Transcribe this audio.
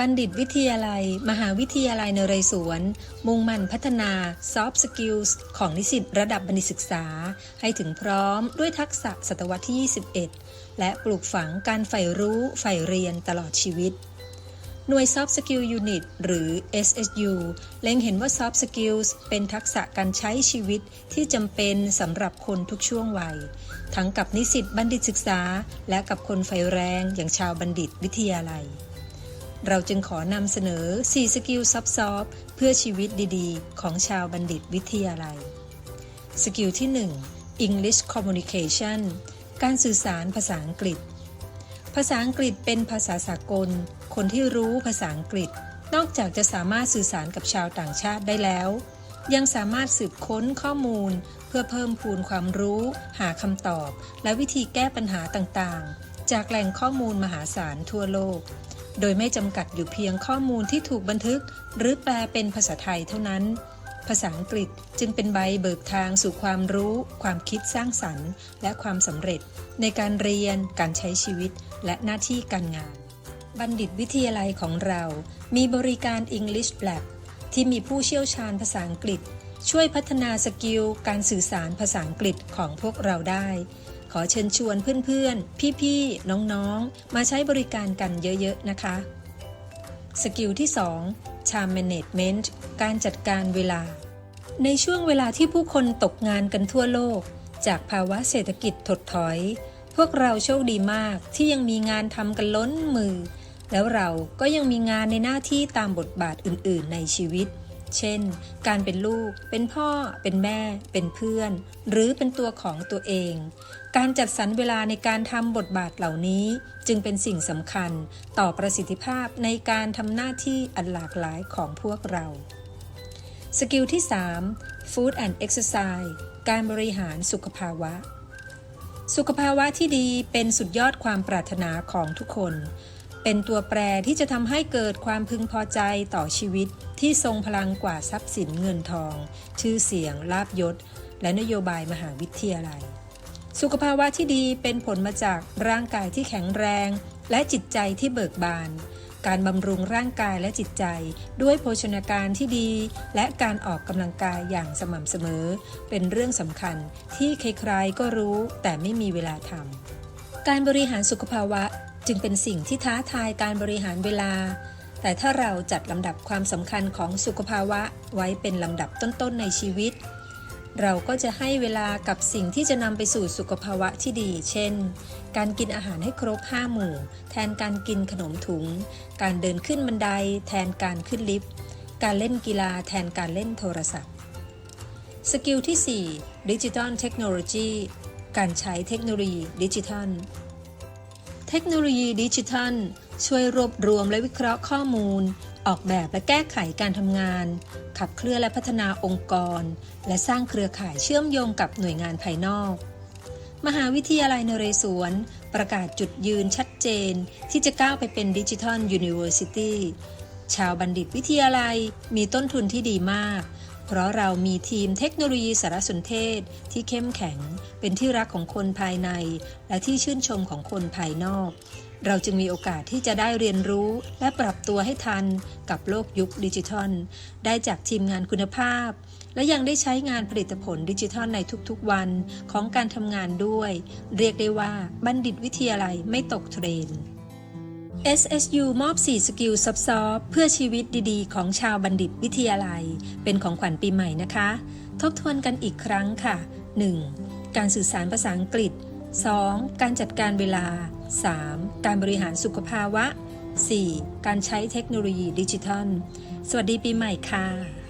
บัณฑิตวิทยาลัย มหาวิทยาลัยนเรศวร มุ่งมั่นพัฒนา Soft Skills ของนิสิตระดับบัณฑิตศึกษา ให้ถึงพร้อมด้วยทักษะศตวรรษที่ 21 และปลูกฝังการใฝ่รู้ใฝ่เรียนตลอดชีวิต หน่วย Soft Skill Unit หรือ SSU เล็งเห็นว่า Soft Skills เป็นทักษะการใช้ชีวิตที่จำเป็นสำหรับคนทุกช่วงวัย ทั้งกับนิสิตบัณฑิตศึกษา และกับคนไฟแรงอย่างชาวบัณฑิตวิทยาลัย เราจึงขอนำเสนอ 4 สกิลซับซอบเพื่อชีวิตดีๆ ของชาวบัณฑิตวิทยาลัย สกิลที่ 1 English Communication การสื่อสารภาษาอังกฤษ ภาษาอังกฤษเป็นภาษาสากล คนที่รู้ภาษาอังกฤษ นอกจากจะสามารถสื่อสารกับชาวต่างชาติได้แล้ว ยังสามารถสืบค้นข้อมูล เพื่อเพิ่มพูนความรู้ หาคำตอบ และวิธีแก้ปัญหาต่างๆ จากแหล่งข้อมูลมหาศาลทั่วโลก โดยไม่จำกัดอยู่เพียงข้อมูลที่ถูกบันทึก หรือแปลเป็นภาษาไทยเท่านั้น ภาษาอังกฤษจึงเป็นใบเบิกทางสู่ความรู้ ความคิดสร้างสรรค์ และความสำเร็จ ในการเรียน การใช้ชีวิต และหน้าที่การงาน บัณฑิตวิทยาลัยของเรา มีบริการ English Lab ที่มีผู้เชี่ยวชาญภาษาอังกฤษ ช่วยพัฒนาสกิลการสื่อสารภาษาอังกฤษของพวกเราได้ ขอเชิญชวนเพื่อนๆ พี่ๆ น้องๆ มาใช้บริการกันเยอะๆ นะคะ สกิลที่ 2 Time Management การจัดการเวลา ในช่วงเวลาที่ผู้คนตกงานกันทั่วโลก จากภาวะเศรษฐกิจถดถอย พวกเราโชคดีมากที่ยังมีงานทำกันล้นมือ แล้วเราก็ยังมีงานในหน้าที่ตามบทบาทอื่นๆ ในชีวิต เช่น การเป็นลูก เป็นพ่อ เป็นแม่ เป็นเพื่อน หรือเป็นตัวของตัวเอง การจัดสรรเวลาในการทำบทบาทเหล่านี้ จึงเป็นสิ่งสำคัญต่อประสิทธิภาพในการทำหน้าที่อันหลากหลายของพวกเรา สกิลที่ 3 Food and Exercise การบริหารสุขภาวะ สุขภาวะที่ดีเป็นสุดยอดความปรารถนาของทุกคน เป็นตัวแปรที่จะทำให้เกิดความพึงพอใจต่อชีวิตที่ทรงพลังกว่าทรัพย์สินเงินทอง ชื่อเสียง ลาบยศ และนโยบายมหาวิทยาลัย สุขภาวะที่ดีเป็นผลมาจากร่างกายที่แข็งแรง และจิตใจที่เบิกบาน การบำรุงร่างกายและจิตใจ ด้วยโภชนาการที่ดี และการออกกำลังกายอย่างสม่ำเสมอ เป็นเรื่องสำคัญที่ใครๆก็รู้แต่ไม่มีเวลาทำการบริหารสุขภาวะ จึงเป็นสิ่งที่ท้าทายการบริหารเวลา แต่ถ้าเราจัดลำดับความสำคัญของสุขภาวะไว้เป็นลำดับต้นๆในชีวิต เราก็จะให้เวลากับสิ่งที่จะนำไปสู่สุขภาวะที่ดี เช่น การกินอาหารให้ครบ5หมู่ แทนการกินขนมถุง การเดินขึ้นบันได แทนการขึ้นลิฟต์ การเล่นกีฬาแทนการเล่นโทรศัพท์ สกิลที่4ดิจิทัลเทคโนโลยีการใช้เทคโนโลยีดิจิทัล เทคโนโลยีดิจิทัล ช่วยรวบรวมและวิเคราะห์ข้อมูล ออกแบบและแก้ไขการทำงาน ขับเคลื่อนและพัฒนาองค์กร และสร้างเครือข่ายเชื่อมโยงกับหน่วยงานภายนอก มหาวิทยาลัยนเรศวร ประกาศจุดยืนชัดเจน ที่จะก้าวไปเป็นดิจิทัลยูนิเวอร์ซิตี้ชาวบัณฑิตวิทยาลัยมีต้นทุนที่ดีมาก เพราะเรามีทีมเทคโนโลยีสารสนเทศที่เข้มแข็ง เป็นที่รักของคนภายใน และที่ชื่นชมของคนภายนอก เราจึงมีโอกาสที่จะได้เรียนรู้และปรับตัวให้ทันกับโลกยุคดิจิทัล ได้จากทีมงานคุณภาพ และยังได้ใช้งานผลิตผลดิจิทัลในทุกๆวันของการทำงานด้วย เรียกได้ว่าบัณฑิตวิทยาลัยไม่ตกเทรนด์ SSU มอบ 4 สกิลซับซ้อนเพื่อชีวิตดีๆ ของชาวบัณฑิตวิทยาลัย เป็นของขวัญปีใหม่นะคะ ทบทวนกันอีกครั้งค่ะ 1. การสื่อสารภาษาอังกฤษ 2. การจัดการเวลา 3. การบริหารสุขภาวะ 4. การใช้เทคโนโลยีดิจิทัล สวัสดีปีใหม่ค่ะ